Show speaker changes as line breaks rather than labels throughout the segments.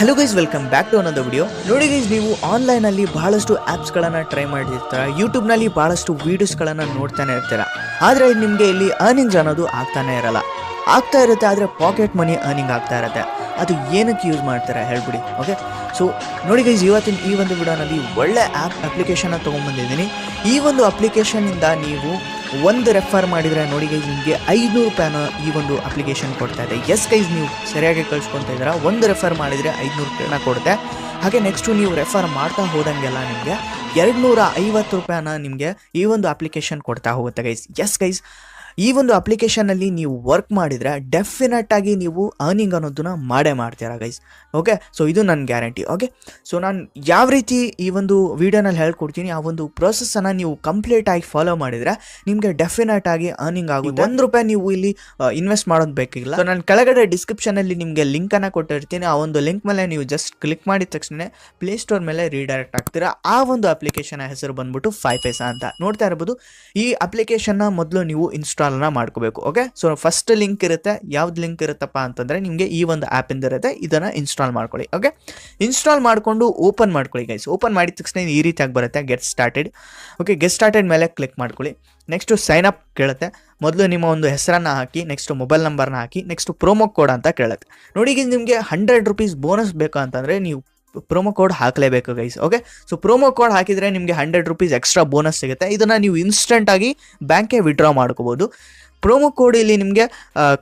Hello guys welcome back to ಅನ್ನೋದು video ನೋಡಿ guys ನೀವು ಆನ್ಲೈನಲ್ಲಿ ಬಹಳಷ್ಟು ಆ್ಯಪ್ಸ್ಗಳನ್ನು ಟ್ರೈ ಮಾಡಿರ್ತೀರ? ಯೂಟ್ಯೂಬ್ನಲ್ಲಿ ಬಹಳಷ್ಟು ವೀಡಿಯೋಸ್ಗಳನ್ನು ನೋಡ್ತಾನೆ ಇರ್ತೀರ? ಆದರೆ ನಿಮಗೆ ಇಲ್ಲಿ ಅರ್ನಿಂಗ್ಸ್ ಅನ್ನೋದು ಆಗ್ತಾನೆ ಇರಲ್ಲ. ಆಗ್ತಾ ಇರುತ್ತೆ, ಆದರೆ ಪಾಕೆಟ್ ಮನಿ ಅರ್ನಿಂಗ್ ಆಗ್ತಾ ಇರುತ್ತೆ. ಅದು ಏನಕ್ಕೆ ಯೂಸ್ ಮಾಡ್ತಾರೆ ಹೇಳ್ಬಿಡಿ ಓಕೆ ಸೊ ನೋಡಿ ಗೈಸ್ ಇವತ್ತಿನ ಈ ಒಂದು ವಿಡಿಯೋನಲ್ಲಿ ಒಳ್ಳೆ ಆ್ಯಪ್ ಅಪ್ಲಿಕೇಶನ್ನ ತೊಗೊಂಬಂದಿದ್ದೀನಿ ಈ ಒಂದು ಅಪ್ಲಿಕೇಶನ್ನಿಂದ ನೀವು ಒಂದು ರೆಫರ್ ಮಾಡಿದರೆ ನೋಡಿ ಗೈಸ್ ನಿಮಗೆ ಐನೂರು ರೂಪಾಯಿನ ಈ ಒಂದು ಅಪ್ಲಿಕೇಶನ್ ಕೊಡ್ತಾ ಇದೆ. ಎಸ್ ಗೈಸ್ ನೀವು ಸರಿಯಾಗಿ ಕಳ್ಸ್ಕೊತಾ ಇದ್ದೀರಾ. ಒಂದು ರೆಫರ್ ಮಾಡಿದರೆ ಐದುನೂರು ರೂಪಾಯಿನ ಕೊಡುತ್ತೆ. ಹಾಗೆ ನೆಕ್ಸ್ಟು ನೀವು ರೆಫರ್ ಮಾಡ್ತಾ ಹೋದಂಗೆಲ್ಲ ನಿಮಗೆ ಎರಡು ನೂರ ಐವತ್ತು ರೂಪಾಯಿನ ನಿಮಗೆ ಈ ಒಂದು ಅಪ್ಲಿಕೇಶನ್ ಕೊಡ್ತಾ ಹೋಗುತ್ತೆ ಗೈಸ್ ಎಸ್ ಗೈಸ್ ಈ ಒಂದು ಅಪ್ಲಿಕೇಶನಲ್ಲಿ ನೀವು ವರ್ಕ್ ಮಾಡಿದರೆ ಡೆಫಿನೆಟ್ ಆಗಿ ನೀವು ಅರ್ನಿಂಗ್ ಅನ್ನೋದನ್ನ ಮಾಡೇ ಮಾಡ್ತೀರಾ ಗೈಸ್ ಓಕೆ ಸೊ ಇದು ನನ್ನ ಗ್ಯಾರಂಟಿ ಓಕೆ ಸೊ ನಾನು ಯಾವ ರೀತಿ ಈ ಒಂದು ವಿಡಿಯೋನಲ್ಲಿ ಹೇಳ್ಕೊಡ್ತೀನಿ ಆ ಒಂದು ಪ್ರೊಸೆಸ್ಸನ್ನು ನೀವು ಕಂಪ್ಲೀಟ್ ಆಗಿ ಫಾಲೋ ಮಾಡಿದರೆ ನಿಮಗೆ ಡೆಫಿನೆಟ್ ಆಗಿ ಅರ್ನಿಂಗ್ ಆಗುತ್ತೆ ಒಂದು ರೂಪಾಯಿ ನೀವು ಇಲ್ಲಿ ಇನ್ವೆಸ್ಟ್ ಮಾಡೋದು ಬೇಕಿಲ್ಲ. ಸೊ ನಾನು ಕೆಳಗಡೆ ಡಿಸ್ಕ್ರಿಪ್ಷನಲ್ಲಿ ನಿಮಗೆ ಲಿಂಕನ್ನು ಕೊಟ್ಟಿರ್ತೀನಿ. ಆ ಒಂದು ಲಿಂಕ್ ಮೇಲೆ ನೀವು ಜಸ್ಟ್ ಕ್ಲಿಕ್ ಮಾಡಿದ ತಕ್ಷಣ ಪ್ಲೇಸ್ಟೋರ್ ಮೇಲೆ ರೀಡೈರೆಕ್ಟ್ ಆಗ್ತೀರಾ ಆ ಒಂದು ಅಪ್ಲಿಕೇಶನ್ ಹೆಸರು ಬಂದ್ಬಿಟ್ಟು ಫೈವ್ ಪೈಸಾ ಅಂತ. ನೋಡ್ತಾ ಇರ್ಬೋದು ಈ ಅಪ್ಲಿಕೇಶನ್ನ ಮೊದಲು ನೀವು ಇನ್ಸ್ಟಾಲ್ನ ಮಾಡ್ಕೋಬೇಕು ಓಕೆ ಸೊ ಫಸ್ಟ್ ಲಿಂಕ್ ಇರುತ್ತೆ. ಯಾವ್ದು ಲಿಂಕ್ ಇರುತ್ತಪ್ಪ ಅಂತಂದರೆ ನಿಮಗೆ ಈ ಒಂದು ಆ್ಯಪಿಂದ ಇರುತ್ತೆ. ಇದನ್ನು ಇನ್ಸ್ಟಾಲ್ ಮಾಡ್ಕೊಳ್ಳಿ ಓಕೆ ಇನ್ಸ್ಟಾಲ್ ಮಾಡಿಕೊಂಡು ಓಪನ್ ಮಾಡ್ಕೊಳ್ಳಿ ಗೈಸ್ ಓಪನ್ ಮಾಡಿದ ತಕ್ಷಣ ಈ ರೀತಿಯಾಗಿ ಬರುತ್ತೆ. Get started okay get started ಮೇಲೆ ಕ್ಲಿಕ್ ಮಾಡ್ಕೊಳ್ಳಿ. ನೆಕ್ಸ್ಟು ಸೈನ್ ಅಪ್ ಕೇಳುತ್ತೆ. ಮೊದಲು ನಿಮ್ಮ ಒಂದು ಹೆಸರನ್ನು ಹಾಕಿ ನೆಕ್ಸ್ಟ್ ಮೊಬೈಲ್ ನಂಬರ್ನ ಹಾಕಿ ನೆಕ್ಸ್ಟ್ ಪ್ರೋಮೋ ಕೋಡ್ ಅಂತ ಕೇಳುತ್ತೆ. ನೋಡಿ, ಈಗ ನಿಮಗೆ ಹಂಡ್ರೆಡ್ ರುಪೀಸ್ ಬೋನಸ್ ಬೇಕು ಅಂತಂದರೆ ನೀವು promo code ಹಾಕಲೇಬೇಕು guys okay so promo code ಹಾಕಿದರೆ ನಿಮಗೆ ಹಂಡ್ರೆಡ್ ರುಪೀಸ್ ಎಕ್ಸ್ಟ್ರಾ ಬೋನಸ್ ಸಿಗುತ್ತೆ. ಇದನ್ನು ನೀವು ಇನ್ಸ್ಟೆಂಟಾಗಿ ಬ್ಯಾಂಕ್ಗೆ ವಿಡ್ರಾ ಮಾಡ್ಕೋಬೋದು. ಪ್ರೋಮೋ ಕೋಡ್ ಇಲ್ಲಿ ನಿಮಗೆ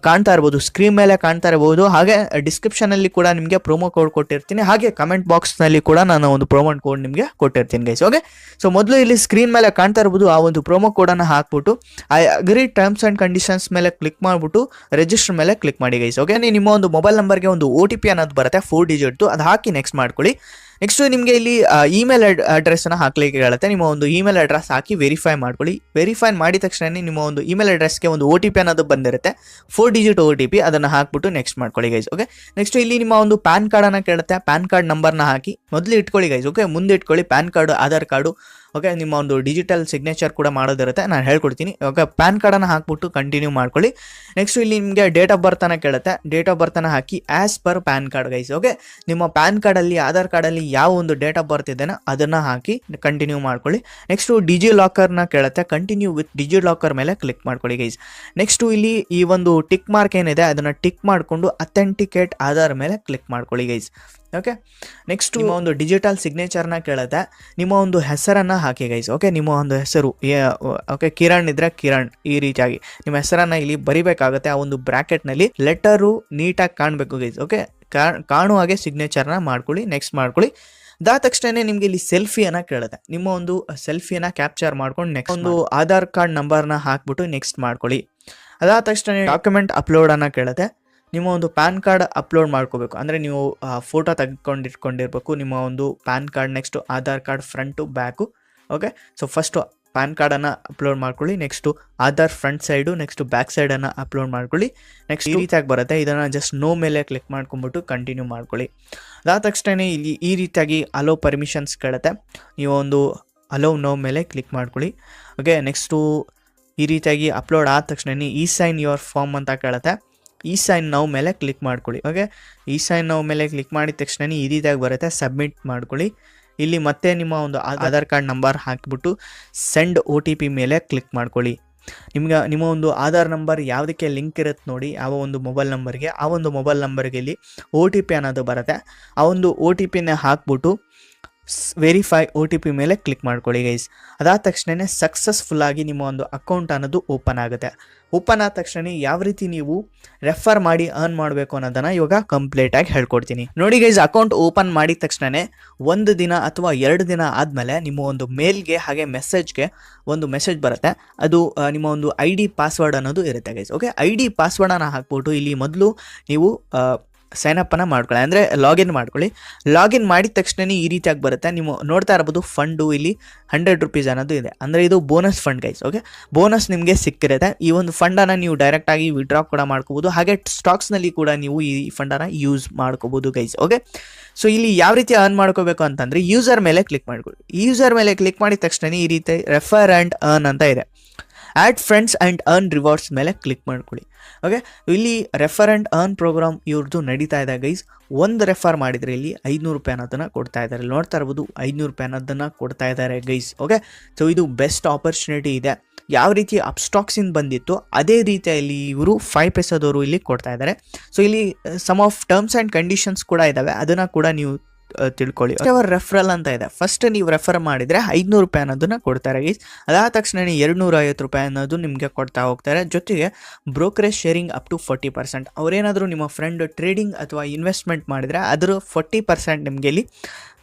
ಕಾಣ್ತಾ ಇರ್ಬೋದು ಸ್ಕ್ರೀನ್ ಮೇಲೆ ಕಾಣ್ತಾ ಇರ್ಬೋದು. ಹಾಗೆ ಡಿಸ್ಕ್ರಿಪ್ಷನಲ್ಲಿ ಕೂಡ ನಿಮಗೆ ಪ್ರೋಮೋ ಕೋಡ್ ಕೊಟ್ಟಿರ್ತೀನಿ. ಹಾಗೆ ಕಮೆಂಟ್ ಬಾಕ್ಸ್ನಲ್ಲಿ ಕೂಡ ನಾನು ಒಂದು ಪ್ರೋಮೋ ಕೋಡ್ ನಿಮಗೆ ಕೊಟ್ಟಿರ್ತೀನಿ ಗೈಸ್ ಓಕೆ ಸೊ ಮೊದಲು ಇಲ್ಲಿ ಸ್ಕ್ರೀನ್ ಮೇಲೆ ಕಾಣ್ತಾ ಇರ್ಬೋದು ಆ ಒಂದು ಪ್ರೋಮೋ ಕೋಡನ್ನು ಹಾಕ್ಬಿಟ್ಟು I agree terms and conditions ಮೇಲೆ ಕ್ಲಿಕ್ ಮಾಡಿಬಿಟ್ಟು ರಿಜಿಸ್ಟರ್ ಮೇಲೆ ಕ್ಲಿಕ್ ಮಾಡಿ ಗೈಸ್ ಓಕೆ ನಿಮ್ಮ ಒಂದು ಮೊಬೈಲ್ ನಂಬರ್ಗೆ ಒಂದು ಒ ಟಿ ಪಿ ಅನ್ನೋದು ಬರುತ್ತೆ ಫೋರ್ ಡಿಜಿಟ್ದು ಅದು ಹಾಕಿ ನೆಕ್ಸ್ಟ್ ಮಾಡ್ಕೊಳ್ಳಿ. ನೆಕ್ಸ್ಟ್ ನಿಮಗೆ ಇಲ್ಲಿ ಇಮೇಲ್ ಅಡ್ರೆಸ್ಸನ್ನು ಹಾಕ್ಲಿಕ್ಕೆ ಹೇಳುತ್ತೆ. ನಿಮ್ಮ ಒಂದು ಇಮೇಲ್ ಅಡ್ರೆಸ್ ಹಾಕಿ ವೆರಿಫೈ ಮಾಡ್ಕೊಳ್ಳಿ. ವೆರಿಫೈ ಮಾಡಿದ ತಕ್ಷಣನೇ ನಿಮ್ಮ ಒಂದು ಇಮೇಲ್ ಅಡ್ರೆಸ್ಗೆ ಒಂದು ಒ ಟಿ ಪಿ ಅನ್ನೋದು ಬಂದಿರುತ್ತೆ. Four digit O T P ಅದನ್ನು ಹಾಕ್ಬಿಟ್ಟು ನೆಕ್ಸ್ಟ್ ಮಾಡ್ಕೊಳ್ಳಿ ಗೈಸ್ ಓಕೆ ನೆಕ್ಸ್ಟ್ ಇಲ್ಲಿ ನಿಮ್ಮ ಒಂದು ಪ್ಯಾನ್ ಕಾರ್ಡನ್ನು ಕೇಳುತ್ತೆ. ಪ್ಯಾನ್ ಕಾರ್ಡ್ ನಂಬರ್ನ ಹಾಕಿ ಮೊದಲು ಇಟ್ಕೊಳ್ಳಿ ಗೈಸ್ ಓಕೆ ಮುಂದೆ ಇಟ್ಕೊಳ್ಳಿ PAN card Aadhaar card okay ನಿಮ್ಮ ಒಂದು ಡಿಜಿಟಲ್ ಸಿಗ್ನೇಚರ್ ಕೂಡ ಮಾಡೋದಿರುತ್ತೆ. ನಾನು ಹೇಳ್ಕೊಡ್ತೀನಿ ಓಕೆ ಪ್ಯಾನ್ ಕಾರ್ಡನ್ನು ಹಾಕ್ಬಿಟ್ಟು ಕಂಟಿನ್ಯೂ ಮಾಡ್ಕೊಳ್ಳಿ. ನೆಕ್ಸ್ಟ್ ಇಲ್ಲಿ ನಿಮಗೆ ಡೇಟ್ ಆಫ್ ಬರ್ತನ ಕೇಳುತ್ತೆ. ಡೇಟ್ ಆಫ್ ಬರ್ತನ ಹಾಕಿ as per PAN card guys okay ನಿಮ್ಮ ಪ್ಯಾನ್ ಕಾರ್ಡಲ್ಲಿ ಆಧಾರ್ ಕಾರ್ಡಲ್ಲಿ ಯಾವ ಒಂದು ಡೇಟ್ ಆಫ್ ಬರ್ತ್ ಇದೆನೋ ಅದನ್ನು ಹಾಕಿ ಕಂಟಿನ್ಯೂ ಮಾಡ್ಕೊಳ್ಳಿ. ನೆಕ್ಸ್ಟು ಡಿಜಿ ಲಾಕರ್ನ ಕೇಳುತ್ತೆ. ಕಂಟಿನ್ಯೂ ವಿತ್ ಡಿಜಿ ಲಾಕರ್ ಮೇಲೆ ಕ್ಲಿಕ್ ಮಾಡ್ಕೊಳ್ಳಿ ಗೈಸ್ ನೆಕ್ಸ್ಟು ಇಲ್ಲಿ ಈ ಒಂದು ಟಿಕ್ ಮಾರ್ಕ್ ಏನಿದೆ ಅದನ್ನು ಟಿಕ್ ಮಾಡಿಕೊಂಡು ಅಥೆಂಟಿಕೇಟ್ ಆಧಾರ್ ಮೇಲೆ ಕ್ಲಿಕ್ ಮಾಡ್ಕೊಳ್ಳಿ ಗೈಸ್ ಓಕೆ ನೆಕ್ಸ್ಟ್ ನಿಮ್ಮ ಒಂದು ಡಿಜಿಟಲ್ ಸಿಗ್ನೇಚರ್ನ ಕೇಳುತ್ತೆ. ನಿಮ್ಮ ಒಂದು ಹೆಸರನ್ನು ಹಾಕಿ ಗೈಸ್ ಓಕೆ ನಿಮ್ಮ ಒಂದು ಹೆಸರು ಓಕೆ ಕಿರಣ್ ಇದ್ರೆ ಕಿರಣ್ ಈ ರೀತಿಯಾಗಿ. ನಿಮ್ಮ ಹೆಸರನ್ನು ಇಲ್ಲಿ ಬರಿಬೇಕಾಗುತ್ತೆ. ಆ ಒಂದು ಬ್ರ್ಯಾಕೆಟ್ನಲ್ಲಿ ಲೆಟರು ನೀಟಾಗಿ ಕಾಣಬೇಕು ಗೈಸ್ ಓಕೆ ಕಾಣುವ ಹಾಗೆ ಸಿಗ್ನೇಚರ್ನ ಮಾಡ್ಕೊಳ್ಳಿ ನೆಕ್ಸ್ಟ್ ಮಾಡ್ಕೊಳ್ಳಿ. ಅದಾದ ತಕ್ಷಣ ನಿಮಗೆ ಇಲ್ಲಿ ಸೆಲ್ಫಿಯನ್ನು ಕೇಳುತ್ತೆ. ನಿಮ್ಮ ಒಂದು ಸೆಲ್ಫಿಯನ್ನು ಕ್ಯಾಪ್ಚರ್ ಮಾಡ್ಕೊಂಡು ನೆಕ್ಸ್ಟ್ ಒಂದು ಆಧಾರ್ ಕಾರ್ಡ್ ನಂಬರ್ನ ಹಾಕ್ಬಿಟ್ಟು ನೆಕ್ಸ್ಟ್ ಮಾಡ್ಕೊಳ್ಳಿ. ಅದಾದ ತಕ್ಷಣ ಡಾಕ್ಯುಮೆಂಟ್ ಅಪ್ಲೋಡನ್ನು ಕೇಳುತ್ತೆ. ನಿಮ್ಮ ಒಂದು ಪ್ಯಾನ್ ಕಾರ್ಡ್ ಅಪ್ಲೋಡ್ ಮಾಡ್ಕೋಬೇಕು. ಅಂದರೆ ನೀವು ಫೋಟೋ ತೆಗೆದುಕೊಂಡಿಟ್ಕೊಂಡಿರ್ಬೇಕು. ನಿಮ್ಮ ಒಂದು PAN card next Aadhaar card front back okay so first PAN ಕಾರ್ಡನ್ನು ಅಪ್ಲೋಡ್ ಮಾಡ್ಕೊಳ್ಳಿ. Next Aadhaar front side next back ಸೈಡನ್ನು upload ಮಾಡ್ಕೊಳ್ಳಿ. ನೆಕ್ಸ್ಟ್ ಈ ರೀತಿಯಾಗಿ ಬರುತ್ತೆ. ಇದನ್ನು ಜಸ್ಟ್ ನೋ ಮೇಲೆ ಕ್ಲಿಕ್ ಮಾಡ್ಕೊಂಬಿಟ್ಟು ಕಂಟಿನ್ಯೂ ಮಾಡ್ಕೊಳ್ಳಿ. ಅದಾದ ತಕ್ಷಣ ಇಲ್ಲಿ ಈ ರೀತಿಯಾಗಿ ಅಲೋ ಪರ್ಮಿಷನ್ಸ್ ಕೇಳುತ್ತೆ. ನೀವು ಒಂದು ಅಲೋ ನೋ ಮೇಲೆ ಕ್ಲಿಕ್ ಮಾಡ್ಕೊಳ್ಳಿ. ಓಕೆ ನೆಕ್ಸ್ಟು ಈ ರೀತಿಯಾಗಿ ಅಪ್ಲೋಡ್ ಆದ ತಕ್ಷಣ ಈ ಸೈನ್ ಯುವರ್ ಫಾರ್ಮ್ ಅಂತ ಕೇಳುತ್ತೆ. ಈ ಸೈನ್ ನಾವು ಮೇಲೆ ಕ್ಲಿಕ್ ಮಾಡ್ಕೊಳ್ಳಿ. ಓಕೆ ಈ ಸೈನ್ ನಾವು ಮೇಲೆ ಕ್ಲಿಕ್ ಮಾಡಿದ ತಕ್ಷಣ ಈ ರೀತಿಯಾಗಿ ಬರುತ್ತೆ. ಸಬ್ಮಿಟ್ ಮಾಡ್ಕೊಳ್ಳಿ. ಇಲ್ಲಿ ಮತ್ತೆ ನಿಮ್ಮ ಒಂದು ಆಧಾರ್ ಕಾರ್ಡ್ ನಂಬರ್ ಹಾಕಿಬಿಟ್ಟು ಸೆಂಡ್ ಓ ಟಿ ಪಿ ಮೇಲೆ ಕ್ಲಿಕ್ ಮಾಡ್ಕೊಳ್ಳಿ. ನಿಮ್ಗೆ ನಿಮ್ಮ ಒಂದು ಆಧಾರ್ ನಂಬರ್ ಯಾವುದಕ್ಕೆ ಲಿಂಕ್ ಇರುತ್ತೆ ನೋಡಿ ಯಾವ ಒಂದು ಮೊಬೈಲ್ ನಂಬರ್ಗೆ ಆ ಒಂದು ಮೊಬೈಲ್ ನಂಬರ್ಗೆ ಇಲ್ಲಿ ಒ ಟಿ ಪಿ ಅನ್ನೋದು ಬರುತ್ತೆ. ಆ ಒಂದು ಒ ಟಿ ಪಿನೇ ಹಾಕ್ಬಿಟ್ಟು ವೆರಿಫೈ ಒ ಟಿ ಪಿ ಮೇಲೆ ಕ್ಲಿಕ್ ಮಾಡ್ಕೊಳ್ಳಿ ಗೈಸ್ ಅದಾದ ತಕ್ಷಣ ಸಕ್ಸಸ್ಫುಲ್ಲಾಗಿ ನಿಮ್ಮ ಒಂದು ಅಕೌಂಟ್ ಅನ್ನೋದು ಓಪನ್ ಆಗುತ್ತೆ. ಓಪನ್ ಆದ ತಕ್ಷಣ ಯಾವ ರೀತಿ ನೀವು ರೆಫರ್ ಮಾಡಿ ಅರ್ನ್ ಮಾಡಬೇಕು ಅನ್ನೋದನ್ನು ಇವಾಗ ಕಂಪ್ಲೀಟಾಗಿ ಹೇಳ್ಕೊಡ್ತೀನಿ. ನೋಡಿ ಗೈಸ್ ಅಕೌಂಟ್ ಓಪನ್ ಮಾಡಿದ ತಕ್ಷಣ ಒಂದು ದಿನ ಅಥವಾ ಎರಡು ದಿನ ಆದಮೇಲೆ ನಿಮ್ಮ ಒಂದು ಮೇಲ್ಗೆ ಹಾಗೆ ಮೆಸೇಜ್ಗೆ ಒಂದು ಮೆಸೇಜ್ ಬರುತ್ತೆ. ಅದು ನಿಮ್ಮ ಒಂದು ಐ ಡಿ ಪಾಸ್ವರ್ಡ್ ಅನ್ನೋದು ಇರುತ್ತೆ ಗೈಸ್ ಓಕೆ ಐ ಡಿ ಪಾಸ್ವರ್ಡನ್ನು ಹಾಕ್ಬಿಟ್ಟು ಇಲ್ಲಿ ಮೊದಲು ನೀವು ಸೈನಪ್ಪನ್ನು ಮಾಡ್ಕೊಳ್ಳಿ. ಅಂದರೆ ಲಾಗಿನ್ ಮಾಡ್ಕೊಳ್ಳಿ. ಲಾಗಿನ್ ಮಾಡಿದ ತಕ್ಷಣ ಈ ರೀತಿಯಾಗಿ ಬರುತ್ತೆ. ನೀವು ನೋಡ್ತಾ ಇರ್ಬೋದು ಫಂಡು ಇಲ್ಲಿ ಹಂಡ್ರೆಡ್ ರುಪೀಸ್ ಅನ್ನೋದು ಇದೆ. ಅಂದರೆ ಇದು bonus fund guys okay bonus ನಿಮಗೆ ಸಿಕ್ಕಿರುತ್ತೆ. ಈ ಒಂದು ಫಂಡನ್ನು ನೀವು ಡೈರೆಕ್ಟಾಗಿ ವಿಡ್ರಾ ಕೂಡ ಮಾಡ್ಕೋಬೋದು. ಹಾಗೆ ಸ್ಟಾಕ್ಸ್ನಲ್ಲಿ ಕೂಡ ನೀವು ಈ ಫಂಡನ್ನು ಯೂಸ್ ಮಾಡ್ಕೋಬೋದು ಗೈಸ್ ಓಕೆ ಸೊ ಇಲ್ಲಿ ಯಾವ ರೀತಿ ಅರ್ನ್ ಮಾಡ್ಕೋಬೇಕು ಅಂತಂದರೆ ಯೂಸರ್ ಮೇಲೆ ಕ್ಲಿಕ್ ಮಾಡ್ಕೊಳ್ಳಿ. ಯೂಸರ್ ಮೇಲೆ ಕ್ಲಿಕ್ ಮಾಡಿದ ತಕ್ಷಣ ಈ ರೀತಿ ರೆಫರ್ ಆ್ಯಂಡ್ ಅರ್ನ್ ಅಂತ ಇದೆ. Add friends and earn rewards ಮೇಲೆ ಕ್ಲಿಕ್ ಮಾಡ್ಕೊಳ್ಳಿ. ಓಕೆ ಇಲ್ಲಿ ರೆಫರ್ ಆ್ಯಂಡ್ ಅರ್ನ್ ಪ್ರೋಗ್ರಾಮ್ ಇವ್ರದ್ದು ನಡೀತಾ ಇದೆ ಗೈಸ್ ಒಂದು ರೆಫರ್ ಮಾಡಿದರೆ ಇಲ್ಲಿ ಐದುನೂರು ರೂಪಾಯಿ ಅನ್ನೋದನ್ನು ಕೊಡ್ತಾ ಇದ್ದಾರೆ ನೋಡ್ತಾ ಇರ್ಬೋದು ಐದುನೂರು ರೂಪಾಯಿ ಅನ್ನೋದನ್ನು ಕೊಡ್ತಾ ಇದ್ದಾರೆ ಗೈಸ್ ಓಕೆ ಸೊ ಇದು ಬೆಸ್ಟ್ ಆಪರ್ಚುನಿಟಿ ಇದೆ. ಯಾವ ರೀತಿ ಅಪ್ಸ್ಟಾಕ್ಸಿಂದ ಬಂದಿತ್ತು ಅದೇ ರೀತಿಯಲ್ಲಿ ಇವರು ಫೈವ್ ಪೈಸದವರು ಇಲ್ಲಿ ಕೊಡ್ತಾ ಇದ್ದಾರೆ ಸೊ ಇಲ್ಲಿ some of terms and conditions ಕೂಡ ಇದ್ದಾವೆ ಅದನ್ನು ಕೂಡ ನೀವು ತಿಳ್ಕೊಳ್ಳಿ. ಅವರ್ ರೆಫರಲ್ ಅಂತ ಇದೆ. ಫಸ್ಟ್ ನೀವು ರೆಫರ್ ಮಾಡಿದರೆ ಐದುನೂರು ರೂಪಾಯಿ ಅನ್ನೋದನ್ನ ಕೊಡ್ತಾರೆ. ಗೈಸ್ ಅದಾದ ತಕ್ಷಣ ಎರಡು ಐವತ್ತು ರೂಪಾಯಿ ಅನ್ನೋದು ನಿಮಗೆ ಕೊಡ್ತಾ ಹೋಗ್ತಾರೆ. ಜೊತೆಗೆ brokerage sharing up to forty percent ಅವರೇನಾದರೂ ನಿಮ್ಮ ಫ್ರೆಂಡ್ ಟ್ರೇಡಿಂಗ್ ಅಥವಾ ಇನ್ವೆಸ್ಟ್ಮೆಂಟ್ ಮಾಡಿದರೆ ಅದರ ಫೋರ್ಟಿ ಪರ್ಸೆಂಟ್ ನಿಮಗೆ ಇಲ್ಲಿ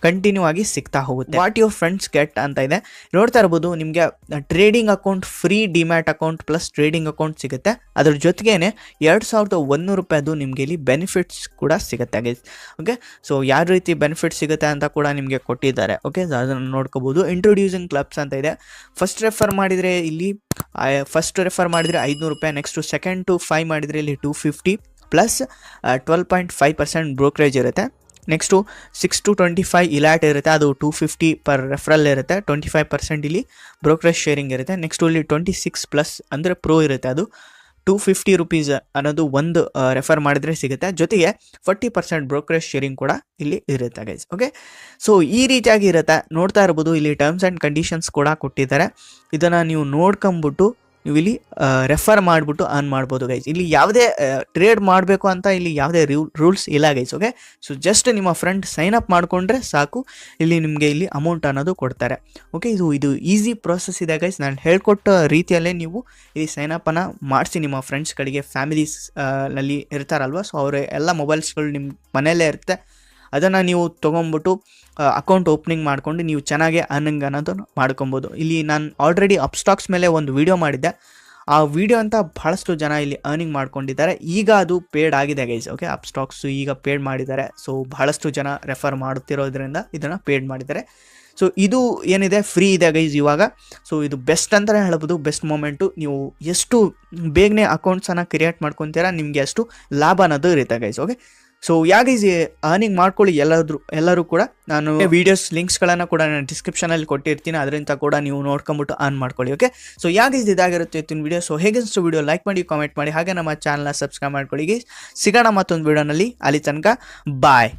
ಕಂಟಿನ್ಯೂ ಆಗಿ ಸಿಗ್ತಾ ಹೋಗುತ್ತೆ. ವಾಟ್ ಯುವರ್ ಫ್ರೆಂಡ್ಸ್ ಗೆಟ್ ಅಂತ ಇದೆ. ನೋಡ್ತಾ ಇರ್ಬೋದು, ನಿಮಗೆ trading account free demat account plus trading account ಸಿಗುತ್ತೆ. ಅದ್ರ ಜೊತೆಗೇನೆ ಎರಡು ಸಾವಿರದ ಒಂದೂರು ರೂಪಾಯಿದು ನಿಮಗೆ ಇಲ್ಲಿ ಬೆನಿಫಿಟ್ಸ್ ಕೂಡ ಸಿಗುತ್ತೆ ಗೈಸ್ ಓಕೆ ಸೊ ಯಾವ ರೀತಿ ಬೆನಿಫಿಟ್ ಸಿಗುತ್ತೆ ಅಂತ ಕೂಡ ನಿಮಗೆ ಕೊಟ್ಟಿದ್ದಾರೆ. ಓಕೆ ಅದನ್ನು ನೋಡ್ಕೋಬೋದು. ಇಂಟ್ರೊಡ್ಯೂಸಿಂಗ್ ಕ್ಲಬ್ಸ್ ಅಂತ ಇದೆ. ಫಸ್ಟ್ ರೆಫರ್ ಮಾಡಿದರೆ ಇಲ್ಲಿ ಫಸ್ಟ್ ರೆಫರ್ ಮಾಡಿದರೆ ಐದುನೂರು ರೂಪಾಯಿ ನೆಕ್ಸ್ಟು ಸೆಕೆಂಡ್ ಟು ಫೈವ್ ಮಾಡಿದರೆ ಇಲ್ಲಿ two fifty plus twelve point five percent brokerage ಇರುತ್ತೆ. Next six to twenty five ಇಲಾಟ್ ಇರುತ್ತೆ, ಅದು ಟೂ ಫಿಫ್ಟಿ ಪರ್ ರೆಫ್ರಲ್ ಇರುತ್ತೆ ಟ್ವೆಂಟಿ ಫೈವ್ ಪರ್ಸೆಂಟ್ ಇಲ್ಲಿ ಬ್ರೋಕರೇಜ್ ಶೇರಿಂಗ್ ಇರುತ್ತೆ. ನೆಕ್ಸ್ಟು ಇಲ್ಲಿ ಟ್ವೆಂಟಿ ಸಿಕ್ಸ್ ಪ್ಲಸ್ ಅಂದರೆ ಪ್ರೋ ಇರುತ್ತೆ, ಅದು ಟೂ ಫಿಫ್ಟಿ ರುಪೀಸ್ ಅನ್ನೋದು ಒಂದು ರೆಫರ್ ಮಾಡಿದರೆ ಸಿಗುತ್ತೆ. ಜೊತೆಗೆ ಫೋರ್ಟಿ ಪರ್ಸೆಂಟ್ ಬ್ರೋಕರೇಜ್ ಶೇರಿಂಗ್ ಕೂಡ ಇಲ್ಲಿ ಇರುತ್ತೆ ಗೈಸ್ ಓಕೆ ಸೊ ಈ ರೀತಿಯಾಗಿ ಇರುತ್ತೆ. ನೋಡ್ತಾ ಇರ್ಬೋದು, ಇಲ್ಲಿ ಟರ್ಮ್ಸ್ ಆ್ಯಂಡ್ ಕಂಡೀಷನ್ಸ್ ಕೂಡ ಕೊಟ್ಟಿದ್ದಾರೆ. ಇದನ್ನು ನೀವು ನೋಡ್ಕೊಂಬಿಟ್ಟು ನೀವು ಇಲ್ಲಿ ರೆಫರ್ ಮಾಡಿಬಿಟ್ಟು ಅರ್ನ್ ಮಾಡ್ಬೋದು ಗೈಸ್ ಇಲ್ಲಿ ಯಾವುದೇ ಟ್ರೇಡ್ ಮಾಡಬೇಕು ಅಂತ ಇಲ್ಲಿ ಯಾವುದೇ ರೂಲ್ಸ್ ಇಲ್ಲ ಗೈಸ್ ಓಕೆ ಸೊ ಜಸ್ಟ್ ನಿಮ್ಮ ಫ್ರೆಂಡ್ ಸೈನ್ ಅಪ್ ಮಾಡಿಕೊಂಡ್ರೆ ಸಾಕು. ಇಲ್ಲಿ ನಿಮಗೆ ಇಲ್ಲಿ ಅಮೌಂಟ್ ಅನ್ನೋದು ಕೊಡ್ತಾರೆ ಓಕೆ ಇದು ಇದು ಈಸಿ ಪ್ರೋಸೆಸ್ ಇದೆ ಗೈಸ್ ನಾನು ಹೇಳ್ಕೊಟ್ಟ ರೀತಿಯಲ್ಲೇ ನೀವು ಇಲ್ಲಿ ಸೈನ್ ಅಪ್ಪನ್ನು ಮಾಡಿಸಿ. ನಿಮ್ಮ ಫ್ರೆಂಡ್ಸ್ಗಳಿಗೆ ಫ್ಯಾಮಿಲೀಸ್ನಲ್ಲಿ ಇರ್ತಾರಲ್ವ? ಸೊ ಅವರ ಎಲ್ಲ ಮೊಬೈಲ್ಸ್ಗಳು ನಿಮ್ಮ ಮನೆಯಲ್ಲೇ ಇರುತ್ತೆ. ಅದನ್ನು ನೀವು ತೊಗೊಂಬಿಟ್ಟು ಅಕೌಂಟ್ ಓಪನಿಂಗ್ ಮಾಡಿಕೊಂಡು ನೀವು ಚೆನ್ನಾಗೆ ಅರ್ನಿಂಗ್ ಅನ್ನೋದನ್ನು ಮಾಡ್ಕೊಬೋದು. ಇಲ್ಲಿ ನಾನು ಆಲ್ರೆಡಿ ಅಪ್ಸ್ಟಾಕ್ಸ್ ಮೇಲೆ ಒಂದು ವಿಡಿಯೋ ಮಾಡಿದ್ದೆ. ಆ ವಿಡಿಯೋ ಅಂತ ಬಹಳಷ್ಟು ಜನ ಇಲ್ಲಿ ಅರ್ನಿಂಗ್ ಮಾಡ್ಕೊಂಡಿದ್ದಾರೆ. ಈಗ ಅದು ಪೇಡ್ ಆಗಿದೆ ಗೈಸ್ ಓಕೆ ಅಪ್ಸ್ಟಾಕ್ಸ್ ಈಗ ಪೇಡ್ ಮಾಡಿದ್ದಾರೆ. ಸೊ ಬಹಳಷ್ಟು ಜನ ರೆಫರ್ ಮಾಡುತ್ತಿರೋದ್ರಿಂದ ಇದನ್ನು ಪೇಡ್ ಮಾಡಿದ್ದಾರೆ. ಸೊ ಇದು ಏನಿದೆ? ಫ್ರೀ ಇದೆ ಗೈಸ್ ಇವಾಗ. ಸೊ ಇದು ಬೆಸ್ಟ್ ಅಂತಲೇ ಹೇಳ್ಬೋದು. ಬೆಸ್ಟ್ ಮೂಮೆಂಟು ನೀವು ಎಷ್ಟು ಬೇಗನೆ ಅಕೌಂಟ್ಸನ್ನು ಕ್ರಿಯೇಟ್ ಮಾಡ್ಕೊತೀರ, ನಿಮಗೆ ಅಷ್ಟು ಲಾಭ ಅನ್ನೋದು ಇರುತ್ತೆ ಗೈಸ್ ಓಕೆ ಸೊ ಯಾಕೆ ಅರ್ನಿಂಗ್ ಮಾಡ್ಕೊಳ್ಳಿ ಎಲ್ಲಾದ್ರೂ ಎಲ್ಲರೂ ಕೂಡ. ನಾನು ವಿಡಿಯೋಸ್ ಲಿಂಕ್ಸ್ಗಳನ್ನು ಕೂಡ ನಾನು ಡಿಸ್ಕ್ರಿಪ್ಷನಲ್ಲಿ ಕೊಟ್ಟಿರ್ತೀನಿ. ಅದರಿಂದ ಕೂಡ ನೀವು ನೋಡ್ಕೊಂಬಿಟ್ಟು ಆನ್ ಮಾಡ್ಕೊಳ್ಳಿ ಓಕೆ ಸೊ ಯಾಕೆ ಇದಾಗಿರುತ್ತೆ ಇವತ್ತಿನ ವಿಡಿಯೋ ಸೊ ಹೇಗಿಸ್ತು ವೀಡಿಯೋ ಲೈಕ್ ಮಾಡಿ ಕಾಮೆಂಟ್ ಮಾಡಿ. ಹಾಗೆ ನಮ್ಮ ಚಾನಲ್ನ ಸಬ್ಸ್ಕ್ರೈಬ್ ಮಾಡ್ಕೊಳ್ಳಿ. ಸಿಗೋಣ ಮತ್ತೊಂದು ವೀಡಿಯೋನಲ್ಲಿ ಅಲ್ಲಿ ತನಕ ಬಾಯ್